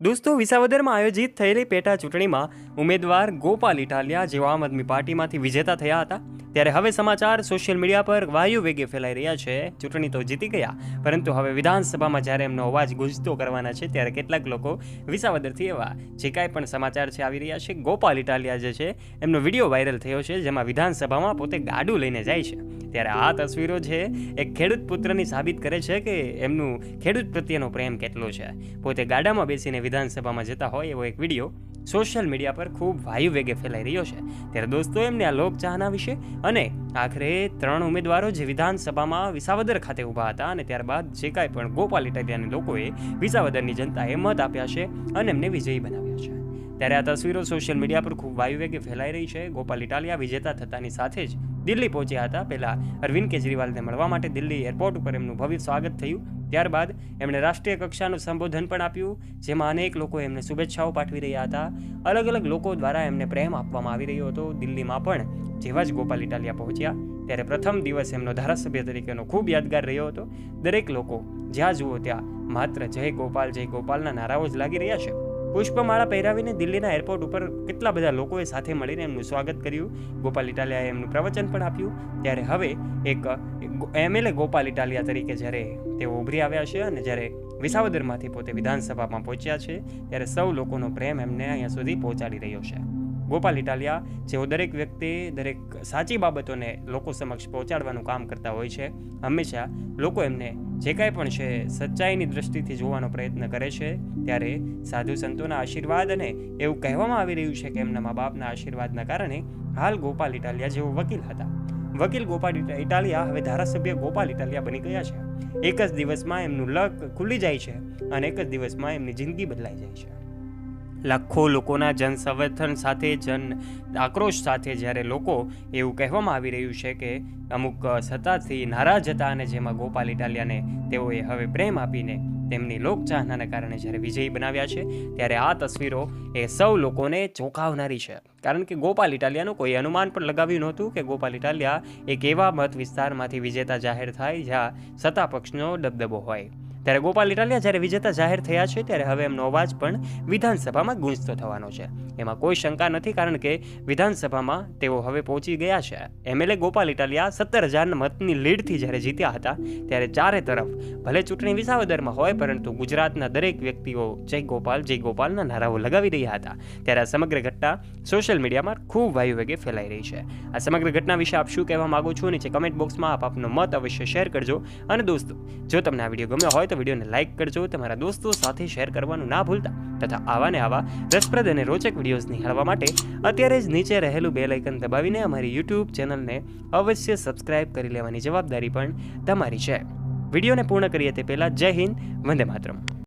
દોસ્તો, વિસાવદરમાં આયોજિત થયેલી પેટા ચૂંટણીમાં ઉમેદવાર ગોપાલ ઇટાલિયા જેઓ આમ આદમી પાર્ટીમાંથી વિજેતા થયા હતા, ત્યારે હવે સમાચાર સોશિયલ મીડિયા પર વાયુ વેગે ફેલાઈ રહ્યા છે. ચૂંટણી તો જીતી ગયા, પરંતુ હવે વિધાનસભામાં જ્યારે એમનો અવાજ ગુંજતો કરવાના છે, ત્યારે કેટલાક લોકો વિસાવદરથી એવા જે કાંઈ પણ સમાચાર છે આવી રહ્યા છે. ગોપાલ ઇટાલિયા જે છે, એમનો વીડિયો વાયરલ થયો છે, જેમાં વિધાનસભામાં પોતે ગાડું લઈને જાય છે. ત્યારે આ તસવીરો છે, એક ખેડૂત પુત્રની સાબિત કરે છે કે એમનું ખેડૂત પ્રત્યેનો પ્રેમ કેટલો છે. પોતે ગાડામાં બેસીને વિધાનસભામાં જતા હોય એવો એક વીડિયો સોશિયલ મીડિયા પર ખૂબ વાયુ વેગે ફેલાઈ રહ્યો છે. ત્યારે દોસ્તો, એમને આ લોક ચાહના વિશે અને આખરે ત્રણ ઉમેદવારો જે વિધાનસભામાં વિસાવદર ખાતે ઊભા હતા અને ત્યારબાદ જે કાંઈ પણ ગોપાલ ઇટાલિયાના લોકોએ વિસાવદરની જનતાએ મત આપ્યા છે અને એમને વિજયી બનાવ્યા છે. ત્યારે આ તસવીરો સોશિયલ મીડિયા પર ખૂબ વાયુ વેગે ફેલાઈ રહી છે. ગોપાલ ઇટાલિયા વિજેતા થતાની સાથે જ દિલ્હી પહોંચ્યા હતા. પહેલા અરવિંદ કેજરીવાલને મળવા માટે દિલ્હી એરપોર્ટ ઉપર એમનું ભવ્ય સ્વાગત થયું. ત્યારબાદ એમણે રાષ્ટ્રીય કક્ષાનું સંબોધન પણ આપ્યું, જેમાં અનેક લોકો એમને શુભેચ્છાઓ પાઠવી રહ્યા હતા. અલગ અલગ લોકો દ્વારા એમને પ્રેમ આપવામાં આવી રહ્યો હતો. દિલ્હીમાં પણ જેવા જ ગોપાલ ઇટાલિયા પહોંચ્યા. ત્યારે પ્રથમ દિવસ એમનો ધારાસભ્ય તરીકેનો ખૂબ યાદગાર રહ્યો હતો. દરેક લોકો જ્યાં જુઓ ત્યાં માત્ર જય ગોપાલ, જય ગોપાલના નારાઓ જ લાગી રહ્યા છે. પુષ્પમાળા પહેરાવીને દિલ્હીના એરપોર્ટ ઉપર કેટલા બધા લોકોએ સાથે મળીને એમનું સ્વાગત કર્યું. ગોપાલ ઇટાલિયાએ એમનું પ્રવચન પણ આપ્યું. ત્યારે હવે એક એમએલએ ગોપાલ ઇટાલિયા તરીકે જ્યારે તેઓ ઉભરી આવ્યા છે અને જ્યારે વિસાવદરમાંથી પોતે વિધાનસભામાં પહોંચ્યા છે, ત્યારે સૌ લોકોનો પ્રેમ એમને અહીંયા સુધી પહોંચાડી રહ્યો છે. ગોપાલ ઇટાલિયા, જેઓ દરેક વ્યક્તિ, દરેક સાચી બાબતોને લોકો સમક્ષ પહોંચાડવાનું કામ કરતા હોય છે, હંમેશા લોકો એમને જે કાંઈ પણ છે, સચ્ચાઈની દૃષ્ટિથી જોવાનો પ્રયત્ન કરે છે. ત્યારે સાધુ સંતોના આશીર્વાદ અને એવું કહેવામાં આવી રહ્યું છે કે એમના મા બાપના આશીર્વાદના કારણે હાલ ગોપાલ ઇટાલિયા જેઓ વકીલ હતા. વકીલ ગોપાલ ઇટા- ઇટાલિયા હવે ધારાસભ્ય ગોપાલ ઇટાલિયા બની ગયા છે. એક જ દિવસમાં એમનું લક ખુલી જાય છે અને એક જ દિવસમાં એમની જિંદગી બદલાઈ જાય છે. લાખો લોકોના જન સમર્થન સાથે, જન આક્રોશ સાથે જ્યારે લોકો એવું કહેવામાં આવી રહ્યું છે કે અમુક સત્તાથી નારાજ હતા અને જેમાં ગોપાલ ઇટાલિયાને તેઓએ હવે પ્રેમ આપીને તેમની લોકચાહનાને કારણે જ્યારે વિજયી બનાવ્યા છે, ત્યારે આ તસવીરો એ સૌ લોકોને ચોંકાવનારી છે. કારણ કે ગોપાલ ઇટાલિયાનું કોઈ અનુમાન પણ લગાવ્યું નહોતું કે ગોપાલ ઇટાલિયા એક એવા મત વિસ્તારમાંથી વિજેતા જાહેર થાય જ્યાં સત્તા પક્ષનો દબદબો હોય. ત્યારે ગોપાલ ઇટાલિયા જ્યારે વિજેતા જાહેર થયા છે, ત્યારે હવે એમનો અવાજ પણ વિધાનસભામાં ગુંજતો થવાનો છે. એમાં કોઈ શંકા નથી, કારણ કે વિધાનસભામાં તેઓ હવે પહોંચી ગયા છે. એમએલએ ગોપાલ ઇટાલિયા સત્તર હજારના મતની લીડથી જ્યારે જીત્યા હતા, ત્યારે ચારે તરફ ભલે ચૂંટણી વિસાવદરમાં હોય, પરંતુ ગુજરાતના દરેક વ્યક્તિઓ જય ગોપાલ, જય ગોપાલના નારાઓ લગાવી રહ્યા હતા. ત્યારે આ સમગ્ર ઘટના સોશિયલ મીડિયામાં ખૂબ વાયુ વેગે ફેલાઈ રહી છે. આ સમગ્ર ઘટના વિશે આપ શું કહેવા માગો છો? નીચે કમેન્ટ બોક્સમાં આપ આપનો મત અવશ્ય શેર કરજો. અને દોસ્તો, જો તમને આ વીડિયો ગમ્યો હોય તો વિડીયોને લાઇક કરજો, તમારા દોસ્તો સાથે શેર કરવાનું ના ભૂલતા. તથા આવા ને આવા રસપ્રદ અને રોચક વિડીયોઝ નિહાળવા માટે અત્યારે જ નીચે રહેલું બે લાઇકન દબાવીને અમારી યુટ્યુબ ચેનલને અવશ્ય સબસ્ક્રાઇબ કરી લેવાની જવાબદારી પણ તમારી છે. વિડીયોને પૂર્ણ કરીએ તે પહેલાં જય હિન્દ, વંદે માતરમ.